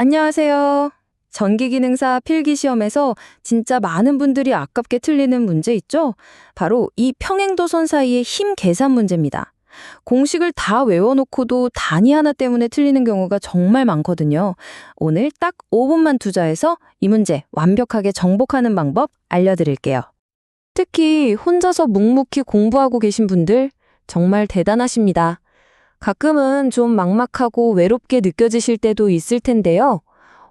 안녕하세요. 전기기능사 필기시험에서 진짜 많은 분들이 아깝게 틀리는 문제 있죠? 바로 이 평행도선 사이의 힘 계산 문제입니다. 공식을 다 외워놓고도 단위 하나 때문에 틀리는 경우가 정말 많거든요. 오늘 딱 5분만 투자해서 이 문제 완벽하게 정복하는 방법 알려드릴게요. 특히 혼자서 묵묵히 공부하고 계신 분들 정말 대단하십니다. 가끔은 좀 막막하고 외롭게 느껴지실 때도 있을 텐데요.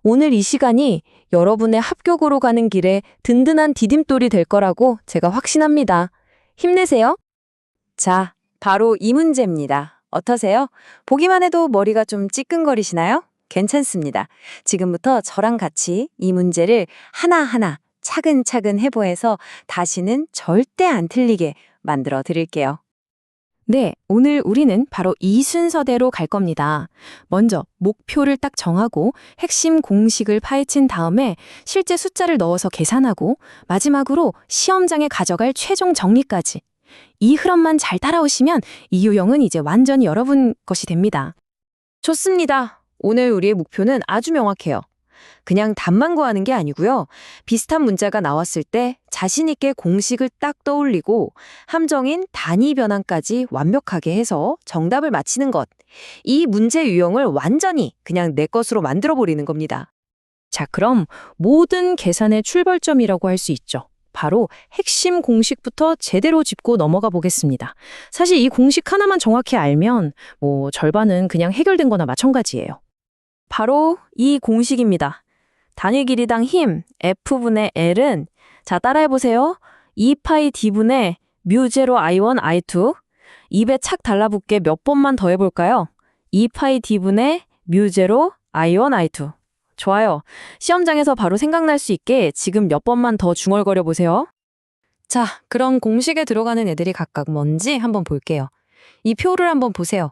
오늘 이 시간이 여러분의 합격으로 가는 길에 든든한 디딤돌이 될 거라고 제가 확신합니다. 힘내세요. 자, 바로 이 문제입니다. 어떠세요? 보기만 해도 머리가 좀 찌끈거리시나요? 괜찮습니다. 지금부터 저랑 같이 이 문제를 하나하나 차근차근 해보해서 다시는 절대 안 틀리게 만들어 드릴게요. 네, 오늘 우리는 바로 이 순서대로 갈 겁니다. 먼저 목표를 딱 정하고 핵심 공식을 파헤친 다음에 실제 숫자를 넣어서 계산하고 마지막으로 시험장에 가져갈 최종 정리까지. 이 흐름만 잘 따라오시면 이 유형은 이제 완전히 여러분 것이 됩니다. 좋습니다. 오늘 우리의 목표는 아주 명확해요. 그냥 답만 구하는 게 아니고요. 비슷한 문자가 나왔을 때 자신 있게 공식을 딱 떠올리고 함정인 단위 변환까지 완벽하게 해서 정답을 맞히는 것. 이 문제 유형을 완전히 그냥 내 것으로 만들어 버리는 겁니다. 자, 그럼 모든 계산의 출발점이라고 할 수 있죠. 바로 핵심 공식부터 제대로 짚고 넘어가 보겠습니다. 사실 이 공식 하나만 정확히 알면 뭐 절반은 그냥 해결된 거나 마찬가지예요. 바로 이 공식입니다. 단위 길이당 힘 F분의 L은 자 따라해보세요. 2파이 D분의 뮤0 I1 I2 입에 착 달라붙게 몇 번만 더 해볼까요? 2파이 D분의 뮤0 I1 I2 좋아요. 시험장에서 바로 생각날 수 있게 지금 몇 번만 더 중얼거려 보세요. 자, 그럼 공식에 들어가는 애들이 각각 뭔지 한번 볼게요. 이 표를 한번 보세요.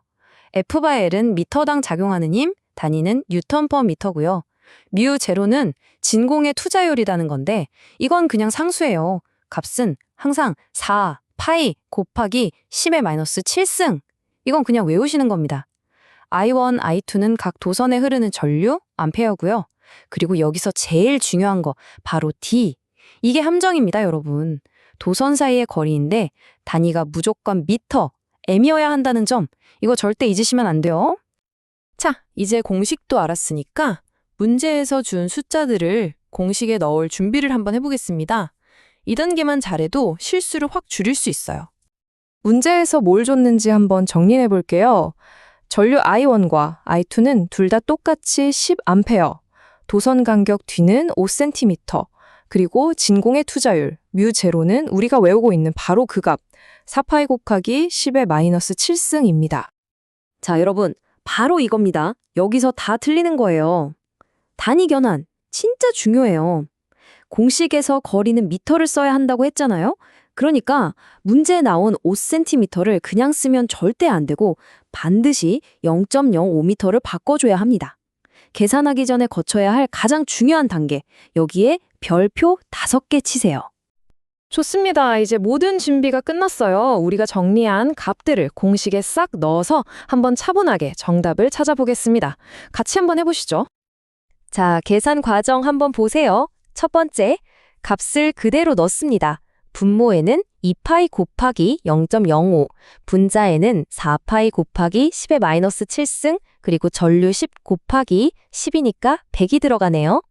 F바 L은 미터당 작용하는 힘, 단위는 뉴턴 퍼 미터고요. 뮤 제로는 진공의 투자율이라는 건데 이건 그냥 상수예요. 값은 항상 4 파이 곱하기 10의 마이너스 7승. 이건 그냥 외우시는 겁니다. I1, I2는 각 도선에 흐르는 전류, 암페어고요. 그리고 여기서 제일 중요한 거 바로 D. 이게 함정입니다, 여러분. 도선 사이의 거리인데 단위가 무조건 미터, M이어야 한다는 점. 이거 절대 잊으시면 안 돼요. 자, 이제 공식도 알았으니까 문제에서 준 숫자들을 공식에 넣을 준비를 한번 해보겠습니다. 2단계만 잘해도 실수를 확 줄일 수 있어요. 문제에서 뭘 줬는지 한번 정리해 볼게요. 전류 I1과 I2는 둘 다 똑같이 10A, 도선 간격 뒤는 5cm, 그리고 진공의 투자율, 뮤0는 우리가 외우고 있는 바로 그 값, 4파이 곱하기 10의 마이너스 7승입니다. 자, 여러분, 바로 이겁니다. 여기서 다 틀리는 거예요. 단위 견환, 진짜 중요해요. 공식에서 거리는 미터를 써야 한다고 했잖아요. 그러니까 문제에 나온 5cm를 그냥 쓰면 절대 안 되고 반드시 0.05m를 바꿔줘야 합니다. 계산하기 전에 거쳐야 할 가장 중요한 단계, 여기에 별표 5개 치세요. 좋습니다. 이제 모든 준비가 끝났어요. 우리가 정리한 값들을 공식에 싹 넣어서 한번 차분하게 정답을 찾아보겠습니다. 같이 한번 해보시죠. 자, 계산 과정 한번 보세요. 첫 번째, 값을 그대로 넣습니다. 분모에는 2파이 곱하기 0.05, 분자에는 4파이 곱하기 10의 마이너스 7승, 그리고 전류 10 곱하기 10이니까 100이 들어가네요.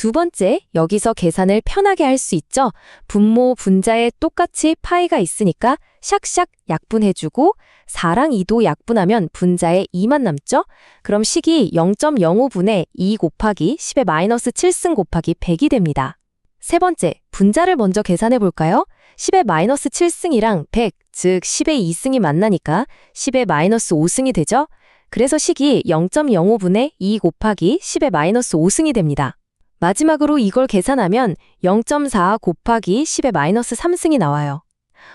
두 번째, 여기서 계산을 편하게 할 수 있죠. 분모, 분자에 똑같이 파이가 있으니까 샥샥 약분해주고 4랑 2도 약분하면 분자에 2만 남죠? 그럼 식이 0.05분의 2 곱하기 10의 마이너스 7승 곱하기 100이 됩니다. 세 번째, 분자를 먼저 계산해 볼까요? 10의 마이너스 7승이랑 100, 즉 10의 2승이 만나니까 10의 마이너스 5승이 되죠? 그래서 식이 0.05분의 2 곱하기 10의 마이너스 5승이 됩니다. 마지막으로 이걸 계산하면 0.4 곱하기 10의 마이너스 3승이 나와요.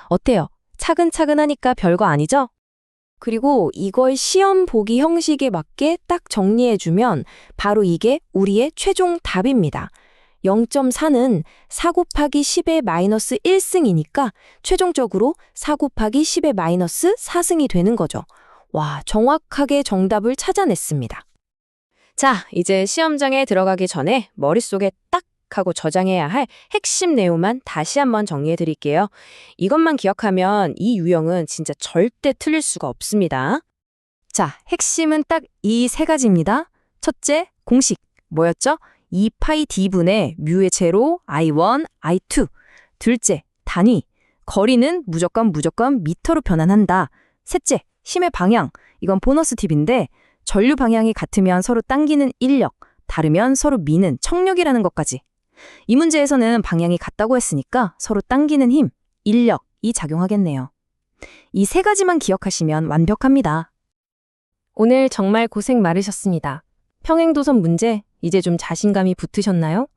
어때요? 차근차근 하니까 별거 아니죠? 그리고 이걸 시험 보기 형식에 맞게 딱 정리해주면 바로 이게 우리의 최종 답입니다. 0.4는 4 곱하기 10의 마이너스 1승이니까 최종적으로 4 곱하기 10의 마이너스 4승이 되는 거죠. 와, 정확하게 정답을 찾아냈습니다. 자, 이제 시험장에 들어가기 전에 머릿속에 딱 하고 저장해야 할 핵심 내용만 다시 한번 정리해 드릴게요. 이것만 기억하면 이 유형은 진짜 절대 틀릴 수가 없습니다. 자, 핵심은 딱 이 세 가지입니다. 첫째, 공식. 뭐였죠? 2파이 d분의 뮤의 제로 i1, i2. 둘째, 단위. 거리는 무조건 무조건 미터로 변환한다. 셋째, 힘의 방향. 이건 보너스 팁인데 전류 방향이 같으면 서로 당기는 인력, 다르면 서로 미는 청력이라는 것까지. 이 문제에서는 방향이 같다고 했으니까 서로 당기는 힘, 인력이 작용하겠네요. 이 세 가지만 기억하시면 완벽합니다. 오늘 정말 고생 많으셨습니다. 평행도선 문제, 이제 좀 자신감이 붙으셨나요?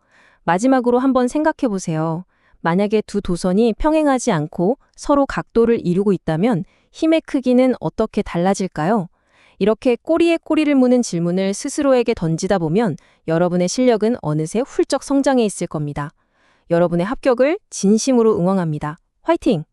마지막으로 한번 생각해 보세요. 만약에 두 도선이 평행하지 않고 서로 각도를 이루고 있다면 힘의 크기는 어떻게 달라질까요? 이렇게 꼬리에 꼬리를 무는 질문을 스스로에게 던지다 보면 여러분의 실력은 어느새 훌쩍 성장해 있을 겁니다. 여러분의 합격을 진심으로 응원합니다. 화이팅!